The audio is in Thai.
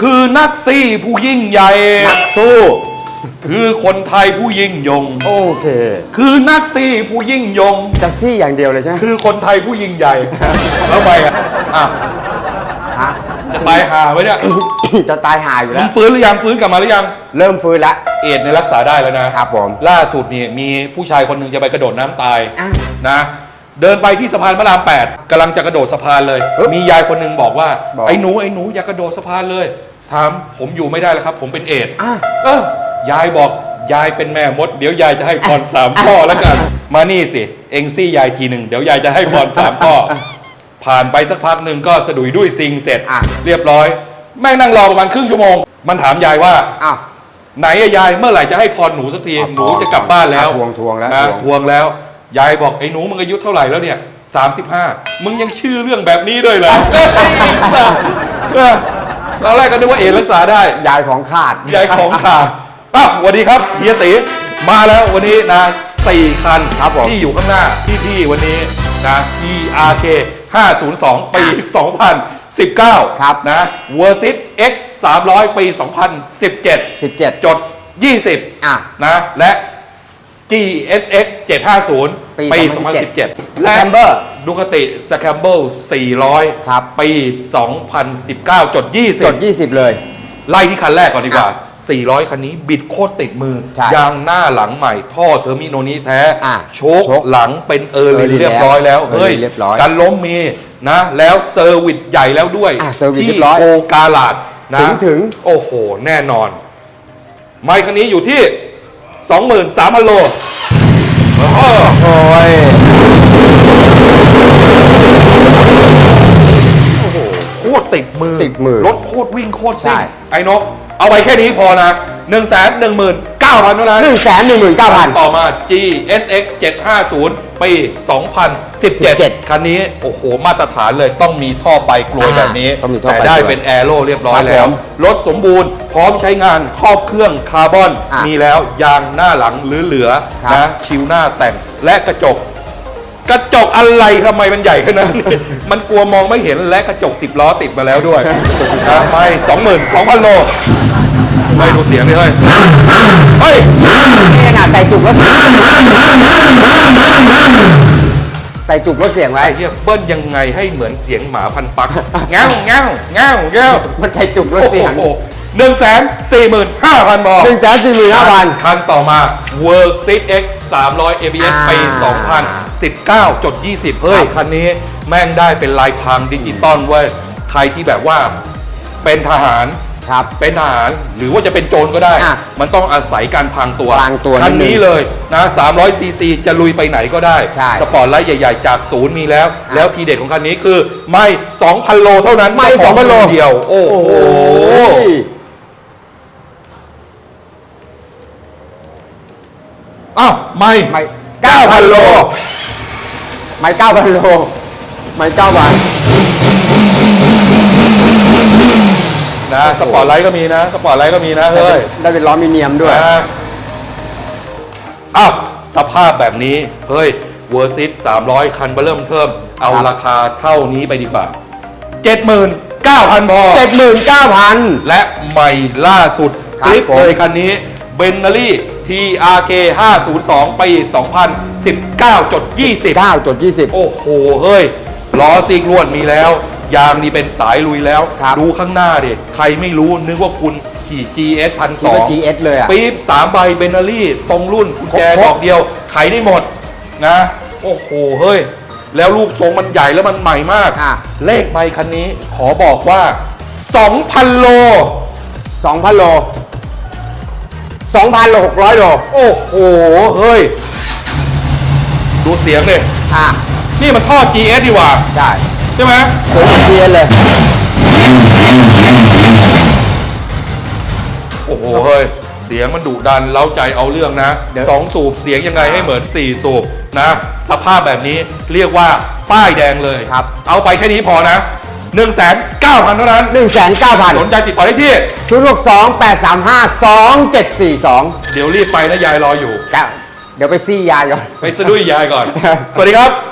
คือนักซี่ผู้ยิ่งใหญ่ นักสู้ คือคนไทยผู้ยิ่งยง โอเค คือนักซี่ผู้ยิ่งยง จะซี่อย่างเดียวเลยใช่ไหมคือคนไทยผู้ยิ่งใหญ่ แล้วไปอะอะฮะจะตายหาไว้เนี่ยจะตายหาอยู่มึแล้งว ฟื้นหรือยังฟื้นกลับมาหรือยัง เริ่มฟื้นแล้วเอดส์เนี่ยรักษาได้แล้วนะครับผมล่าสุดนี่มีผู้ชายคนหนึ่งจะไปกระโดดน้ำตายอะนะ เดินไปที่สะพานพระราม8กำลังจะกระโดดสะพานเลยเอ๊ะมียายคนหนึ่งบอกว่า บอก ไอ้หนูไอ้หนูอย่ากระโดดสะพานเลย ถามผมอยู่ไม่ได้แล้วครับ ผมเป็นเอดส์อะ เออยายบอกยายเป็นแม่มด เดี๋ยวยายจะให้พรสามข้อแล้วกัน มานี่สิ เอ็งซี่ยายทีหนึ่งเดี๋ยวยายจะให้พรสามข้อ ผ่านไปสักพักหนึ่งก็สะดุยด้วยซิงเสร็จอะ เรียบร้อย แม่งนั่งรอประมาณครึ่งชั่วโมง มันถามยายว่า อ้าว ไหนอะยายเมื่อไหร่จะให้พรหนูสักทีอะหนูจะกลับบ้านแล้วอะทวงทวงแล้วนะทวง ทวงแล้ว ยายบอกไอ้หนูมึงอายุเท่าไหร่แล้วเนี่ย35มึงยังชื่อเรื่องแบบนี้ด้วยเหรอเออตอนแรกก็นึกว่าเอรักษาได้ ยายของขาด ยายของขาดอ้าวสวัสดีครับเฮียตีมาแล้ววันนี้นะสี่คันครับผม ที่อยู่ข้างหน้าพี่พี่ๆวันนี้นะ ERK 502 ปี 2019 ครับนะ v e r s i s X 300 ปี 2017 17 จด 20 อะ นะ และ GSX 750 ปีปี 2017 2017และ Scamber ดูคติ Scramble 400 ครับ ปี 2019 จด 20 จด 20 เลย ไล่ที่คันแรกก่อนดีกว่าอะ400 คันนี้บิดโคตรติดมือ ใช่ยางหน้าหลังใหม่ท่อเทอร์มิโนนี้แท้ อะโชคโชคหลังเป็นเออร์ลิ Early เรียบร้อยแล้ว แล้วเฮ้ย Early เรียบร้อยกันล้มมีนะ แล้วเซอร์วิสใหญ่แล้วด้วย อะ Service ที่เรียบร้อยโอกาลาดนะถึงถึง โอ้โห แน่นอน ไมค์คันนี้อยู่ที่ 23,000 โล ใช่ ไอ้นก เอาไปแค่นี้พอนะ1 1 9 0 0 0เท่านั้น1 1 9 0 0 0ต่อมา GSX 750 ปี 2017 17คันนี้ โอ้โห มาตรฐานเลยต้องมีท่อไปกลวยอ่าแบบนี้ ต้องมีท่อแต่ไปได้กลวยเป็นแอโร่เรียบร้อยครับแล้ว ผมรถสมบูรณ์พร้อมใช้งานครอบเครื่องคาร์บอน อะมีแล้วยางหน้าหลังเหลือครับๆนะ ชิวหน้าแต่งและกระจก กระจกอะไรทำไมมันใหญ่ขนาดนี้มันกลัวมองไม่เห็นและกระจก10ล้อติดมาแล้วด้วยนะไม่สองหมื่นสองพันโลไม่ดูเสียงดิเฮ้ยเฮ้ยนี่ขนาดใส่จุกแล้วใส่จุกแล้วเสียงไว้ไอ้เหี้ยเบิ้ลยังไงให้เหมือนเสียงหมาพันปักเง้าเง้าเง้าเง้ามันใส่จุกแล้วโอ้เสียงโหหนึ่งแสนสี่หมื่นห้าพันบอหนึ่งแสนสี่หมื่นห้าพัน คันต่อมา World 6 X 300 ABS อ่า ปี2019 จด 20 เฮ้ยครับคันนี้แม่งได้เป็นลายพรางดิจิตอลเว้ย ใครที่แบบว่าเป็นทหารครับ เป็นทหารหรือว่าจะเป็นโจรก็ได้ อะมันต้องอาศัยการพรางตัวพรางตัวคันนิดนึงนี้เลยนะ300ซีซีจะลุยไปไหนก็ได้ ใช่สปอร์ตไลท์ใหญ่ ๆ จากศูนย์มีแล้ว อะแล้วทีเด็ดของคันนี้คือไม่ 2,000 โลเท่านั้นไม่เจ้าข2,000โลเดียว โอ้โหโอ้ยอ้าวไม่ไม่9,000โล ไม่เก้าพันโล ไม่เก้าพันนะสปอร์ตไลท์ก็มีนะ สปอร์ตไลท์ก็มีนะได้เฮ้เป็ยนได้เป็นล้อมิเนียมด้วยนะอ้าวสภาพแบบนี้ เฮ้ยเวอร์ซิต300คันเบอร์เริ่มเทิมเอาครับราคาเท่านี้ไปดีกว่า79,000พอเจ็ดหมื่นเก้าพันและใหม่ล่าสุดครัคบลิปผมเลยคันนี้เบนนารี่ TRK 502 ปี 2019จด20เก้าจดยี่สิบโอ้โห เฮ้ย ล้อซีกลวดมีแล้ว ยางนี่เป็นสายลุยแล้วครับ ดูข้างหน้าดิ ใครไม่รู้นึกว่าคุณขี่ GS พันคิดว่า GS เลยอะ ปี๊บสามใบเบนนารี่ ตรงรุ่นกุญแจครบ ดอกเดียวไขได้หมดนะ โอ้โห เฮ้ย แล้วรูปทรงมันใหญ่แล้วมันใหม่มาก อะ เลขใบคันนี้ขอบอกว่า 2,000 โลสองพันโล สองพันโลหกร้อยโลโอ้โห เฮ้ย ดูเสียงเลยอะนี่มันท่อ GS ดีกว่า ได้ใช่ไหมสวยเหมือนเทียนเลย โอ้โห เฮ้ย เสียงมันดุดัน เล้าใจเอาเรื่องนะเดี๋ยว สองสูบเสียงยังไงให้เหมือนสี่สูบนะ สภาพแบบนี้เรียกว่าป้ายแดงเลย ครับ เอาไปแค่นี้พอนะ 1นึ่งแสนเก้าพันเท่านั้นหนึ่งแสนเก้าพันสนใจติดต่อได้ที่ศูนย์หกสองแปดสามห้าสองเจ็ดสี่สองเดี๋ยวรีบไปนะยายรออยู่ เดี๋ยวไปซี่ยาก่อน ไปสะดุ้ยยายก่อน สวัสดีครับ